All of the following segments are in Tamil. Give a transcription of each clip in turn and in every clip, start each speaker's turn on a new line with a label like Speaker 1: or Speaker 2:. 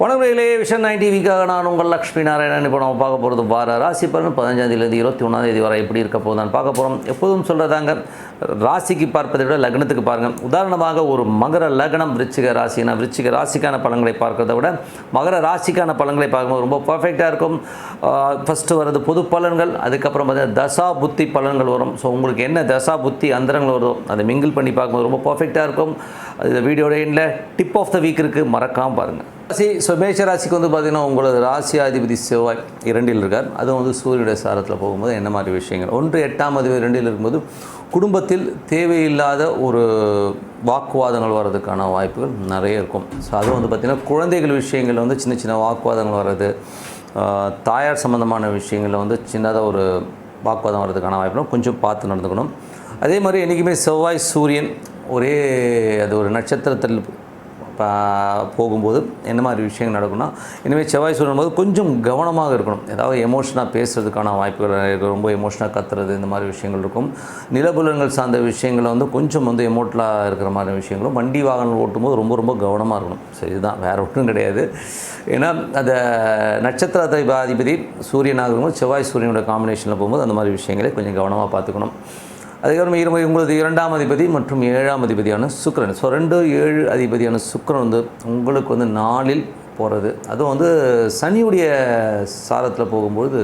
Speaker 1: வணக்கங்களே விஷன் நைன் டிவிக்காக நான் உங்கள் லக்ஷ்மி நாராயணன். இப்போ நம்ம பார்க்க போகிறது வார ராசி பலன். பதினஞ்சாந்தேதி இருபத்தி ஒன்றாந்தேதி வரை எப்படி இருக்க போகுதான்னு பார்க்க போகிறோம் எப்போதும் சொல்கிறதாங்க ராசிக்கு பார்ப்பதை விட லக்னத்துக்கு பாருங்கள் உதாரணமாக ஒரு மகர லக்னம் விருச்சிக ராசினா விருச்சிக ராசிக்கான பலன்களை பார்க்கறத விட மகர ராசிக்கான பலன்களை பார்க்கும்போது ரொம்ப பர்ஃபெக்டாக இருக்கும். ஃபஸ்ட்டு வர்றது பொது பலன்கள் அதுக்கப்புறம் பார்த்தீங்கன்னா தசா புத்தி பலன்கள் வரும். ஸோ உங்களுக்கு என்ன தசா புத்தி அந்தரங்கள் வருதோ அதை மிங்கிள் பண்ணி பார்க்கும்போது ரொம்ப பர்ஃபெக்டாக இருக்கும். அது வீடியோட எண்டில் டிப் ஆஃப் த வீக் இருக்குது மறக்காமல் பாருங்கள் ராசி ஸோ மேஷ ராசிக்கு வந்து பார்த்திங்கன்னா உங்களது ராசியாதிபதி செவ்வாய் இரண்டில் இருக்கார். அதுவும் வந்து சூரியனுடைய சாரத்தில் போகும்போது என்ன மாதிரி விஷயங்கள்? ஒன்று எட்டாம் அதிபதி இரண்டில் இருக்கும்போது குடும்பத்தில் தேவையில்லாத ஒரு வாக்குவாதங்கள் வர்றதுக்கான வாய்ப்புகள் நிறைய இருக்கும். ஸோ அதுவும் வந்து பார்த்திங்கன்னா குழந்தைகள் விஷயங்களில் வந்து சின்ன சின்ன வாக்குவாதங்கள் வர்றது தாயார் சம்மந்தமான விஷயங்களில் வந்து சின்னதாக ஒரு வாக்குவாதம் வர்றதுக்கான வாய்ப்புகளும் கொஞ்சம் பார்த்து நடந்துக்கணும். அதே மாதிரி என்றைக்குமே செவ்வாய் சூரியன் ஒரே அது ஒரு நட்சத்திரத்தில் போகும்போது என்ன மாதிரி விஷயங்கள் நடக்கும்னா இனிமேல் செவ்வாய் சொல்லும்போது கொஞ்சம் கவனமாக இருக்கணும். ஏதாவது எமோஷனாக பேசுறதுக்கான வாய்ப்புகள் ரொம்ப எமோஷனாக கத்துறது இந்த மாதிரி விஷயங்கள் இருக்கும். நிலபுலன்கள் சார்ந்த விஷயங்களை வந்து கொஞ்சம் வந்து எமோட்டலாக இருக்கிற மாதிரி விஷயங்களும் வண்டி வாகனம் ஓட்டும்போது ரொம்ப ரொம்ப கவனமாக இருக்கணும். சரி இதுதான். வேறு ஒன்றும் கிடையாது. ஏன்னா அந்த நட்சத்திரத்தை அதிபதி சூரியனாக இருக்கும்போது செவ்வாய் சூரியனோட காம்பினேஷனில் போகும்போது அந்த மாதிரி விஷயங்களை கொஞ்சம் கவனமாக பார்த்துக்கணும். அதுக்கப்புறம் இருமை உங்களது இரண்டாம் அதிபதி மற்றும் ஏழாம் அதிபதியான சுக்கரன். ஸோ ரெண்டு ஏழு அதிபதியான சுக்கரன் வந்து உங்களுக்கு வந்து நாளில் போகிறது அதுவும் வந்து சனியுடைய சாரத்தில் போகும்பொழுது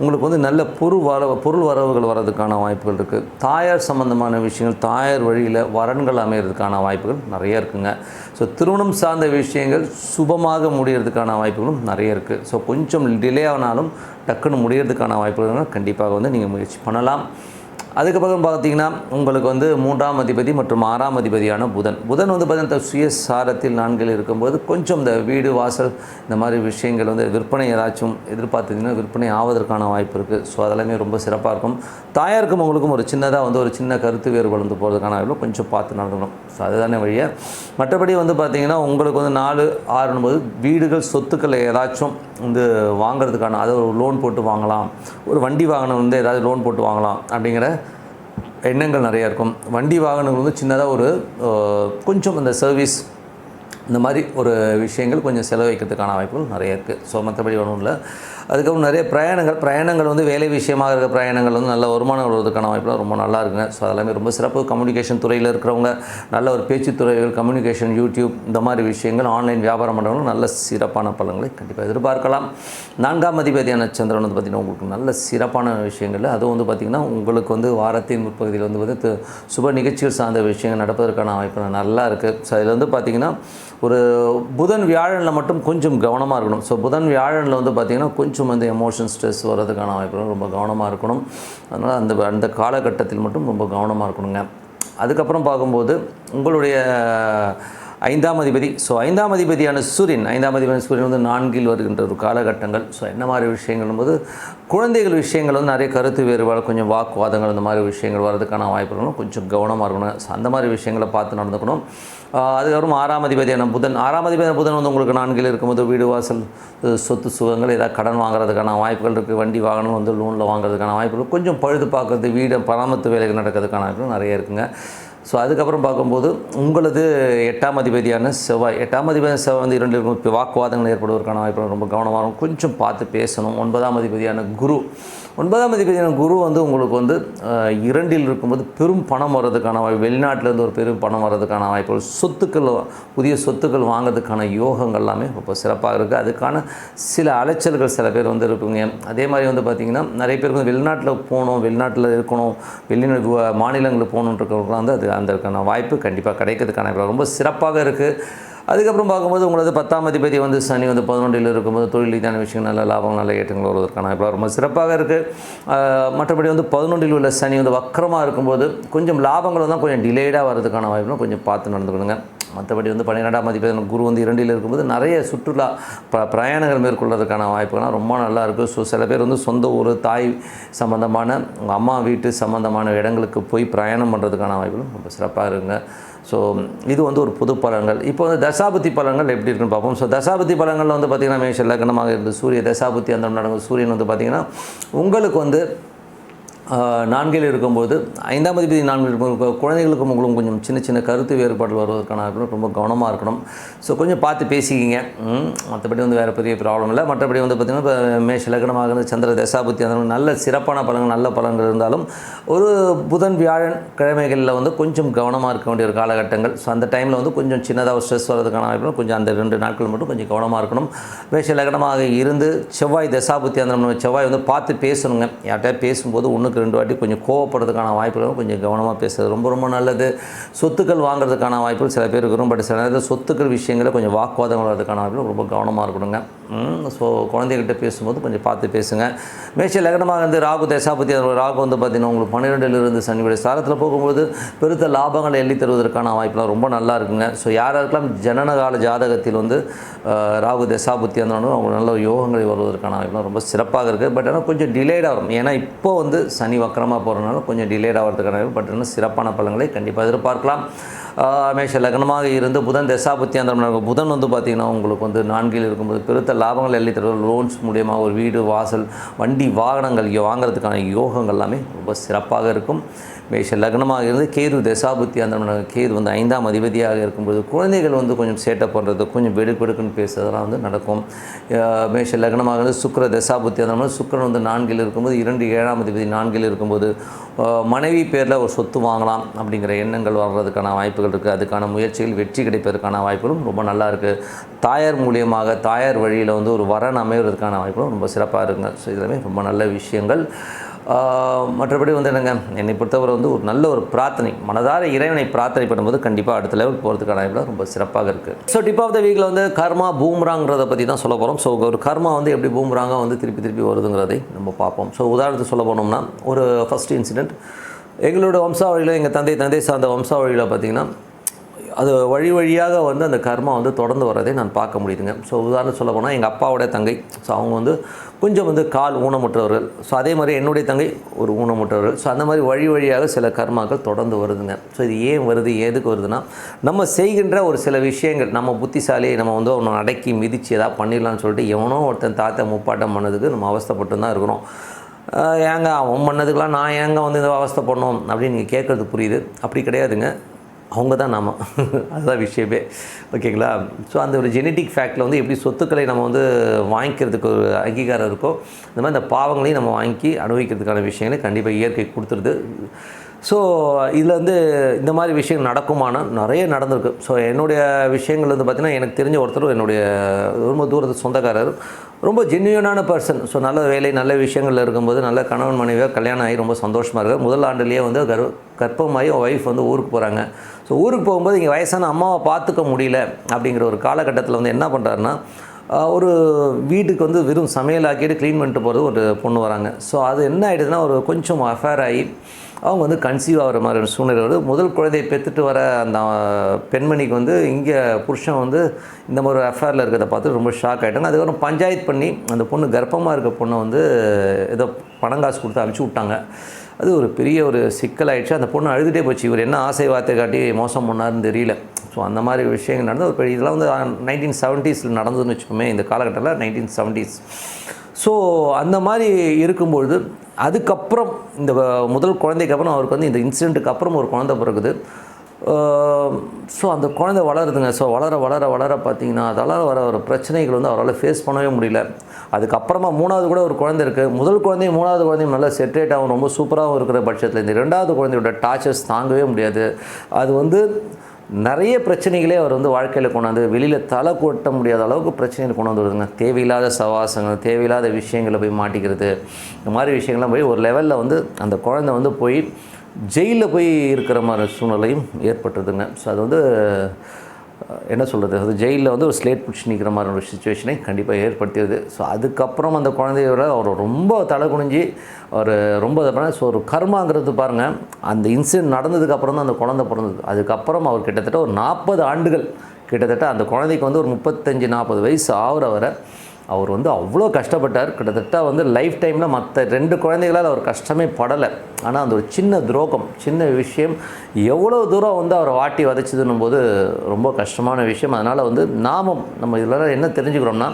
Speaker 1: உங்களுக்கு வந்து நல்ல பொருள் வர பொருள் வரவுகள் வர்றதுக்கான வாய்ப்புகள் இருக்குது தாயார் சம்பந்தமான விஷயங்கள் தாயார் வழியில் வரன்கள் அமைகிறதுக்கான வாய்ப்புகள் நிறைய இருக்குங்க. ஸோ திருமணம் சார்ந்த விஷயங்கள் சுபமாக முடிகிறதுக்கான வாய்ப்புகளும் நிறைய இருக்குது ஸோ கொஞ்சம் டிலே ஆனாலும் டக்குன்னு முடிகிறதுக்கான வாய்ப்புகள் கண்டிப்பாக வந்து நீங்கள் முயற்சி பண்ணலாம். அதுக்கப்புறம் பார்த்தீங்கன்னா உங்களுக்கு வந்து மூன்றாம் அதிபதி மற்றும் ஆறாம் அதிபதியான புதன். புதன் வந்து பார்த்தீங்கன்னா சுய சாரத்தில் நான்கில் இருக்கும்போது கொஞ்சம் இந்த வீடு வாசல் இந்த மாதிரி விஷயங்கள் வந்து விற்பனை ஏதாச்சும் எதிர்பார்த்தீங்கன்னா விற்பனை ஆவதற்கான வாய்ப்பு இருக்குது ஸோ அதெல்லாமே ரொம்ப சிறப்பாக இருக்கும். தாயாருக்கும் உங்களுக்கும் ஒரு சின்னதாக வந்து ஒரு சின்ன கருத்து வேறுபாடு வந்து போகிறதுக்கான வாய்ப்பு கொஞ்சம் பார்த்து நடந்துக்கணும். ஸோ அதுதானே வழியாக மற்றபடி வந்து பார்த்திங்கன்னா உங்களுக்கு வந்து நாலு ஆறுனும்போது வீடுகள் சொத்துக்களை ஏதாச்சும் வந்து வாங்குறதுக்கான அதை ஒரு லோன் போட்டு வாங்கலாம். ஒரு வண்டி வாகனம் வந்து ஏதாவது லோன் போட்டு வாங்கலாம் அப்படிங்கிற எண்ணங்கள் நிறையா இருக்கும். வண்டி வாகனங்கள் வந்து சின்னதாக ஒரு கொஞ்சம் அந்த சர்வீஸ் இந்த மாதிரி ஒரு விஷயங்கள் கொஞ்சம் செலவழிக்கிறதுக்கான வாய்ப்புகள் நிறைய இருக்குது ஸோ மற்றபடி ஒன்றும் இல்லை. அதுக்கப்புறம் நிறைய பிரயாணங்கள் பிரயாணங்கள் வந்து வேலை விஷயமாக இருக்கிற பிரயாணங்கள் வந்து நல்ல வருமானம் வருவதற்கான வாய்ப்புலாம் ரொம்ப நல்லா இருக்குங்க. ஸோ அதெல்லாமே ரொம்ப சிறப்பு. கம்யூனிகேஷன் துறையில் இருக்கிறவங்க நல்ல ஒரு பேச்சுத்துறைகள் கம்யூனிகேஷன் யூடியூப் இந்த மாதிரி விஷயங்கள் ஆன்லைன் வியாபாரம் பண்ணுறவங்க நல்ல சிறப்பான பலன்களை கண்டிப்பாக எதிர்பார்க்கலாம். நான்காம் அதிபதியான சந்திரன் வந்து பார்த்திங்கன்னா உங்களுக்கு நல்ல சிறப்பான விஷயங்கள் அதுவும் வந்து பார்த்திங்கன்னா உங்களுக்கு வந்து வாரத்தின் முற்பகுதியில் வந்து வந்து சுப நிகழ்ச்சிகள் சார்ந்த விஷயங்கள் நடப்பதற்கான வாய்ப்பு நல்லா இருக்குது ஸோ இதில் வந்து பார்த்திங்கன்னா ஒரு புதன் வியாழனில் மட்டும் கொஞ்சம் கவனமாக இருக்கணும். ஸோ புதன் வியாழனில் வந்து பார்த்திங்கன்னா கொஞ்சம் வந்து எமோஷன் ஸ்ட்ரெஸ் வர்றதுக்கான வாய்ப்பு ரொம்ப கவனமாக இருக்கணும். அதனால் அந்த அந்த காலகட்டத்தில் மட்டும் ரொம்ப கவனமாக இருக்கணுங்க. அதுக்கப்புறம் பார்க்கும்போது உங்களுடைய ஐந்தாம் அதிபதி. ஸோ ஐந்தாம் அதிபதியான சூரியன் ஐந்தாம் அதிபதி சூரியன் வந்து நான்கில் வருகின்ற ஒரு காலகட்டங்கள். ஸோ என்ன மாதிரி விஷயங்கள் போது குழந்தைகள் விஷயங்கள் வந்து நிறைய கருத்து வேறுபாடு கொஞ்சம் வாக்குவாதங்கள் இந்த மாதிரி விஷயங்கள் வர்றதுக்கான வாய்ப்புகளும் கொஞ்சம் கவனமாக இருக்கணும். ஸோ அந்த மாதிரி விஷயங்களை பார்த்து நடந்துக்கணும். அதுக்கப்புறம் ஆறாம் அதிபதியான புதன். ஆறாம் அதிபதியான புதன் வந்து உங்களுக்கு நான்கில் இருக்கும்போது வீடு வாசல் சொத்து சுகங்கள் ஏதாவது கடன் வாங்குறதுக்கான வாய்ப்புகள் இருக்குது வண்டி வாகனம் வந்து லோனில் வாங்குறதுக்கான வாய்ப்புகள். கொஞ்சம் பழுது பார்க்குறது வீடு பராமரித்து வேலைகள் நடக்கிறதுக்கான வாய்ப்புகள் நிறைய இருக்குங்க. ஸோ அதுக்கப்புறம் பார்க்கும்போது உங்களது எட்டாம் அதிபதியான செவ்வாய் எட்டாம் அதிபதியான செவ்வாய் வந்து இரண்டு வாக்குவாதங்கள் ஏற்படுவதற்கான வாய்ப்பு ரொம்ப கவனமாக இருக்கும். கொஞ்சம் பார்த்து பேசணும். ஒன்பதாம் அதிபதியான குரு ஒன்பதாம் அதிபதியான குரு வந்து உங்களுக்கு வந்து இரண்டில் இருக்கும்போது பெரும் பணம் வர்றதுக்கான வாய்ப்பு வெளிநாட்டிலேருந்து ஒரு பெரும் பணம் வர்றதுக்கான வாய்ப்புகள் சொத்துக்கள் புதிய சொத்துக்கள் வாங்குறதுக்கான யோகங்கள் எல்லாமே ரொம்ப சிறப்பாக இருக்குது அதுக்கான சில அலைச்சல்கள் சில பேர் வந்து இருக்குங்க. அதே மாதிரி வந்து பார்த்திங்கன்னா நிறைய பேருக்கு வந்து வெளிநாட்டில் போகணும் வெளிநாட்டில் இருக்கணும் வெளிநாடு மாநிலங்களுக்கு போகணுன்றவங்களுக்குலாம் வந்து அது அதற்கான வாய்ப்பு கண்டிப்பாக கிடைக்கிறதுக்கான ரொம்ப சிறப்பாக இருக்குது அதுக்கப்புறம் பார்க்கும்போது உங்களது பத்தாம் அதிபதி வந்து சனி வந்து பதினொன்றில் இருக்கும்போது தொழில் ரீதியான விஷயங்கள் நல்ல லாபம் நல்ல ஏற்றங்கள் வருவதற்கான இப்போ ரொம்ப சிறப்பாக இருக்குது மற்றபடி வந்து பதினொன்றில் உள்ள சனி வந்து வக்கரமாக இருக்கும்போது கொஞ்சம் லாபங்கள் தான் கொஞ்சம் டிலேடாக வரதுக்கான வாய்ப்புனா கொஞ்சம் பார்த்து நடந்துக்கணுங்க. மற்றபடி வந்து பன்னிரெண்டாம் அதிபதி குரு வந்து இரண்டில் இருக்கும்போது நிறைய சுற்றுலா ப பிரயாணங்கள் மேற்கொள்வதற்கான வாய்ப்புகள்லாம் ரொம்ப நல்லாயிருக்கும் ஸோ சில பேர் வந்து சொந்த ஊர் தாய் சம்மந்தமான அம்மா வீட்டு சம்மந்தமான இடங்களுக்கு போய் பிரயாணம் பண்ணுறதுக்கான வாய்ப்புகளும் ரொம்ப சிறப்பாக இருக்குங்க. ஸோ இது வந்து ஒரு புது பலன்கள் இப்போ வந்து தசாபதி பலன்கள் எப்படி இருக்குன்னு பார்ப்போம். ஸோ தசாபதி பலன்களில் வந்து பார்த்திங்கன்னா மேஷ லக்னமாக இருந்து சூரிய தசாபதி அந்த நடக்கும் சூரியன் வந்து பார்த்திங்கன்னா உங்களுக்கு வந்து நான்கில் இருக்கும்போது ஐந்தாம் அதிபதி நான்கில் இருக்கும்போது குழந்தைகளுக்கும் உங்களும் கொஞ்சம் சின்ன சின்ன கருத்து வேறுபாடு வருவதற்கான ரொம்ப கவனமாக இருக்கணும். ஸோ கொஞ்சம் பார்த்து பேசிக்கிங்க. மற்றபடி வந்து வேறு பெரிய ப்ராப்ளம் இல்லை. மற்றபடி வந்து பார்த்திங்கன்னா இப்போ மேஷ லக்னமாக இருந்து சந்திர தசாபுத்தி அந்த நல்ல சிறப்பான பலங்கள் நல்ல பலங்கள் இருந்தாலும் ஒரு புதன் வியாழன் கிழமைகளில் வந்து கொஞ்சம் கவனமாக இருக்க வேண்டிய ஒரு காலகட்டங்கள். ஸோ அந்த டைமில் வந்து கொஞ்சம் சின்னதாக ஸ்ட்ரெஸ் வர்றதுக்கான வாய்ப்பு கொஞ்சம் அந்த ரெண்டு நாட்கள் மட்டும் கொஞ்சம் கவனமாக இருக்கணும். மேஷ லக்னமாக இருந்து செவ்வாய் தசாபுத்தி அந்த செவ்வாய் வந்து பார்த்து பேசணுங்க. யார்கிட்டயா பேசும்போது ஒன்றுக்கு ரெண்டு வாட்டி கொஞ்சம் கோவப்படுறதுக்கான வாய்ப்புகளும் கொஞ்சம் கவனமாக பேசுறது ரொம்ப ரொம்ப நல்லது. சொத்துக்கள் வாங்குறதுக்கான வாய்ப்புகள் சில பேர் இருக்கிறோம் பட் சில நேரத்தில் சொத்துக்கள் விஷயங்களில் கொஞ்சம் வாக்குவாதம் வர்றதுக்கான வாய்ப்புகள் ரொம்ப கவனமாக இருக்கணுங்க. ஸோ குழந்தைகிட்ட பேசும்போது கொஞ்சம் பார்த்து பேசுங்க. மேஷ லக்னமாக இருந்து ராகு தசாபதி ராகு வந்து பார்த்திங்கன்னா உங்களுக்கு பன்னிரெண்டுலேருந்து சனியுடைய சாரத்தில் போகும்போது பெருத்த லாபங்களை எள்ளி தருவதற்கான வாய்ப்புலாம் ரொம்ப நல்லா இருக்குங்க. ஸோ யார் யாருக்கெல்லாம் ஜனனகால ஜாதகத்தில் வந்து ராகு தசாபுத்தி இருந்தாலும் அவங்க நல்ல யோகங்களை வருவதற்கான வாய்ப்புலாம் ரொம்ப சிறப்பாக இருக்குது பட் ஆனால் கொஞ்சம் டிலேடாக வரும். ஏன்னா இப்போ வந்து சனி வக்கரமாக போகிறனால கொஞ்சம் டிலேட் ஆகிறதுக்கான பட் இன்னும் சிறப்பான பலன்களை கண்டிப்பாக எதிர்பார்க்கலாம். மேஷ லக்னமாக இருந்து புதன் தசாபத்தி அந்த புதன் வந்து பார்த்திங்கன்னா உங்களுக்கு வந்து நான்கில் இருக்கும்போது பெருத்த லாபங்கள் எல்லை தருவது லோன்ஸ் மூலியமாக ஒரு வீடு வாசல் வண்டி வாகனங்கள் வாங்குறதுக்கான யோகங்கள் எல்லாமே ரொம்ப சிறப்பாக இருக்கும். மேஷ லக்னமாக இருந்து கேது தசாபுத்தி அந்த கேது வந்து ஐந்தாம் அதிபதியாக இருக்கும்போது குழந்தைகள் வந்து கொஞ்சம் சேட்டை பண்ணுறது கொஞ்சம் வெடுக்கெடுக்குன்னு பேசுறதெல்லாம் வந்து நடக்கும். மேஷ லக்னமாக இருந்து சுக்கிர தசாபுத்தி அந்த சுக்கரன் வந்து நான்கில் இருக்கும்போது இரண்டு ஏழாம் அதிபதி நான்கில் இருக்கும்போது மனைவி பேரில் ஒரு சொத்து வாங்கலாம் அப்படிங்கிற எண்ணங்கள் வர்றதுக்கான வாய்ப்புகள் இருக்குது அதுக்கான முயற்சிகள் வெற்றி கிடைப்பதற்கான வாய்ப்புகளும் ரொம்ப நல்லா இருக்குது தாயார் மூலியமாக தாயார் வழியில் வந்து ஒரு வரன் அமைவதற்கான வாய்ப்புகளும் ரொம்ப சிறப்பாக இருக்குங்க. ஸோ இதெல்லாமே ரொம்ப நல்ல விஷயங்கள். மற்றபடி வந்து என்னங்க? என்னை பொறுத்தவரை வந்து ஒரு நல்ல ஒரு பிரார்த்தனை மனதார இறைவனை பிரார்த்தனை பண்ணும்போது கண்டிப்பாக அடுத்த லெவல் போகிறதுக்கான வாய்ப்புகள் ரொம்ப சிறப்பாக இருக்குது ஸோ டிப் ஆஃப் த வீக்கில் வந்து கர்மா பூம்ராங்கிறத பற்றி தான் சொல்ல போகிறோம் ஸோ ஒரு கர்மா வந்து எப்படி பூம்ராங்காக வந்து திருப்பி திருப்பி வருதுங்கிறதை நம்ம பார்ப்போம். ஸோ உதாரணத்துக்கு சொல்ல போனோம்னா ஒரு ஃபஸ்ட் இன்சிடெண்ட் எங்களோட வம்சாவழியில் எங்கள் தந்தை தந்தை சார்ந்த வம்சாவழியில் பார்த்திங்கன்னா அது வழி வழியாக வந்து அந்த கர்மா வந்து தொடர்ந்து வரதை நான் பார்க்க முடியுதுங்க. ஸோ உதாரணம் சொல்ல போனால் எங்கள் அப்பாவோட தங்கை. ஸோ அவங்க வந்து கொஞ்சம் வந்து கால் ஊனமுற்றவர்கள். ஸோ அதே மாதிரி என்னுடைய தங்கை ஒரு ஊனமுற்றவர்கள். ஸோ அந்த மாதிரி வழி வழியாக சில கர்மாக்கள் தொடர்ந்து வருதுங்க. ஸோ இது ஏன் வருது எதுக்கு வருதுன்னா நம்ம செய்கின்ற ஒரு சில விஷயங்கள் நம்ம புத்திசாலியை நம்ம வந்து ஒன்று அடக்கி மிதித்து ஏதாவது பண்ணிடலாம்னு சொல்லிட்டு எவனோ ஒருத்தன் தாத்தா முப்பாட்டம் பண்ணதுக்கு நம்ம அவஸ்தைப்பட்டு தான் இருக்கிறோம். ஏங்க அவன் பண்ணதுக்கெலாம் நான் ஏங்க வந்து இந்த அவஸ்தை பண்ணோம் அப்படின்னு நீங்கள் கேட்குறது புரியுது. அப்படி கிடையாதுங்க. அவங்க தான் நாம. அதுதான் விஷயமே. ஓகேங்களா? ஸோ அந்த ஒரு ஜெனட்டிக் ஃபேக்டில் வந்து எப்படி சொத்துக்களை நம்ம வந்து வாங்கிக்கிறதுக்கு ஒரு அங்கீகாரம் இருக்கோ இந்த மாதிரி இந்த பாவங்களையும் நம்ம வாங்கி அனுபவிக்கிறதுக்கான விஷயங்களை கண்டிப்பாக இயற்கை கொடுத்துருது. ஸோ இதில் வந்து இந்த மாதிரி விஷயங்கள் நடக்குமானா நிறைய நடந்திருக்கு. ஸோ என்னுடைய விஷயங்கள் வந்து பார்த்திங்கன்னா எனக்கு தெரிஞ்ச ஒருத்தர் என்னுடைய ரொம்ப தூரத்து சொந்தக்காரர். ரொம்ப ஜென்யூனான பர்சன் ஸோ நல்ல வேலை நல்ல விஷயங்கள் இருக்கும்போது நல்ல கணவன் மனைவியாக கல்யாணம் ஆகி ரொம்ப சந்தோஷமாக இருக்கார். முதல் ஆண்டுலேயே வந்து கர் கர்ப்பமாகி ஒய்ஃப் வந்து ஊருக்கு போகிறாங்க ஸோ ஊருக்கு போகும்போது இங்கே வயசான அம்மாவை பார்த்துக்க முடியல அப்படிங்கிற ஒரு காலகட்டத்தில் வந்து என்ன பண்ணுறாருன்னா ஒரு வீட்டுக்கு வந்து வெறும் சமையல் ஆக்கிட்டு க்ளீன் பண்ணிட்டு போகிறது ஒரு பொண்ணு வராங்க. ஸோ அது என்ன ஆகிடுதுன்னா ஒரு கொஞ்சம் அஃபேர் ஆகி அவங்க வந்து கன்சீவ் ஆகிற மாதிரி ஒரு சூழ்நிலை வருது. முதல் குழந்தையை பெற்றுட்டு வர அந்த பெண்மணிக்கு வந்து இங்கே புருஷன் வந்து இந்த மாதிரி ஒரு அஃபேரில் இருக்கிறத பார்த்து ரொம்ப ஷாக் ஆகிட்டாங்க அதுக்கப்புறம் பஞ்சாயத்து பண்ணி அந்த பொண்ணு கர்ப்பமாக இருக்க பொண்ணை வந்து ஏதோ பணம் காசு கொடுத்து அனுப்பிச்சி விட்டாங்க. அது ஒரு பெரிய ஒரு சிக்கலாயிடுச்சு. அந்த பொண்ணு அழுதுகிட்டே போச்சு. இவர் என்ன ஆசை வார்த்தை காட்டி மோசம் பண்ணாருன்னு தெரியல. ஸோ அந்த மாதிரி விஷயங்கள் நடந்து ஒரு பெரிய இதெல்லாம் வந்து நைன்டீன் செவன்ட்டீஸில் நடந்ததுன்னு வச்சுக்கோமே இந்த காலகட்டத்தில் நைன்டீன் செவன்ட்டீஸ் ஸோ அந்த மாதிரி இருக்கும்பொழுது அதுக்கப்புறம் இந்த வ- முதல் குழந்தைக்கு அப்புறம் அவருக்கு வந்து இந்த இன்சிடெண்ட்டுக்கு அப்புறம் ஒரு குழந்தை பிறகுது ஸோ அந்த குழந்தை வளருதுங்க. ஸோ வளர வளர வளர பார்த்தீங்கன்னா அதெல்லாம் வர ஒரு பிரச்சனைகள் வந்து அவரால் ஃபேஸ் பண்ணவே முடியல. அதுக்கப்புறமா மூணாவது கூட ஒரு குழந்தை இருக்குது முதல் குழந்தையும் மூணாவது குழந்தையும் நல்லா செட்ரேட் ஆகும் ரொம்ப சூப்பராகவும் இருக்கிற பட்சத்தில் இந்த ரெண்டாவது குழந்தையோட டார்ச்சர்ஸ் தாங்கவே முடியாது. அது வந்து நிறைய பிரச்சனைகளே அவர் வந்து வாழ்க்கையில் கொண்டாந்து வெளியில் தலை கொட்ட முடியாத அளவுக்கு பிரச்சனைகள் கொண்டு வந்துடுதுங்க தேவையில்லாத சவாசங்கள் தேவையில்லாத விஷயங்களை போய் மாட்டிக்கிறது இந்த மாதிரி விஷயங்கள்லாம் போய் ஒரு லெவலில் வந்து அந்த குழந்தை வந்து போய் ஜெயிலில் போய் இருக்கிற மாதிரி சூழ்நிலையும் ஏற்பட்டுருதுங்க. ஸோ அது வந்து என்ன சொல்கிறது அது ஜெயிலில் வந்து ஒரு ஸ்லேட் பிடிச்சி நிற்கிற மாதிரி ஒரு சுச்சுவேஷனை கண்டிப்பாக ஏற்படுத்தியது. ஸோ அதுக்கப்புறம் அந்த குழந்தையோட அவர் ரொம்ப தலை குனிஞ்சு அவர் ரொம்ப இதை பண்ண ஸோ ஒரு கர்மாங்கிறது பாருங்கள் அந்த இன்சிடென்ட் நடந்ததுக்கப்புறம் தான் அந்த குழந்தை பிறந்தது. அதுக்கப்புறம் அவர் கிட்டத்தட்ட ஒரு நாற்பது ஆண்டுகள் கிட்டத்தட்ட அந்த குழந்தைக்கு வந்து ஒரு முப்பத்தஞ்சு நாற்பது வயசு ஆகிற வரை அவர் வந்து அவ்வளோ கஷ்டப்பட்டார். கிட்டத்தட்ட வந்து லைஃப் டைமில் மற்ற ரெண்டு குழந்தைகளால் அவர் கஷ்டமே படலை. ஆனால் அந்த ஒரு சின்ன துரோகம் சின்ன விஷயம் எவ்வளோ தூரம் வந்து அவரை வாட்டி வதைச்சதுன்னும் போது ரொம்ப கஷ்டமான விஷயம். அதனால் வந்து நாமும் நம்ம இதில் என்ன தெரிஞ்சுக்கிறோம்னா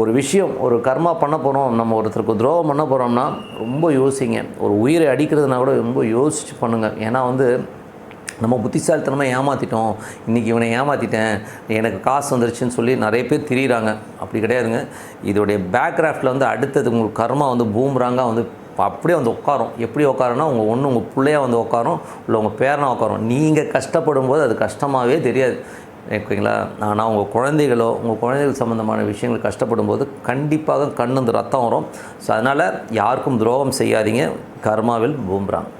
Speaker 1: ஒரு விஷயம் ஒரு கர்மா பண்ண போகிறோம் நம்ம ஒருத்தருக்கு துரோகம் பண்ண போகிறோம்னா ரொம்ப யோசிங்க. ஒரு உயிரை அடிக்கிறதுனா கூட ரொம்ப யோசித்து பண்ணுங்கள் ஏன்னா வந்து நம்ம புத்திசாலித்தனமாக ஏமாற்றிட்டோம் இன்றைக்கி இவனை ஏமாற்றிட்டேன் எனக்கு காசு வந்துருச்சுன்னு சொல்லி நிறைய பேர் திரியிறாங்க. அப்படி கிடையாதுங்க. இதோடைய பேக்ராஃப்டில் வந்து அடுத்தது உங்களுக்கு கர்மா வந்து பூம்ராங்காக வந்து அப்படியே வந்து உட்காரும். எப்படி உட்காருன்னா உங்கள் ஒன்று உங்கள் பிள்ளையாக வந்து உட்காரும் இல்லை உங்கள் பேரனாக உட்காரும். நீங்கள் கஷ்டப்படும் போது அது கஷ்டமாகவே தெரியாது. ஓகேங்களா? ஆனால் உங்கள் குழந்தைகளோ உங்கள் குழந்தைகள் சம்மந்தமான விஷயங்கள் கஷ்டப்படும் போது கண்டிப்பாக கண்ணு வந்து ரத்தம் வரும். ஸோ அதனால் யாருக்கும் துரோகம் செய்யாதீங்க. கர்மாவில் பூம்புறாங்க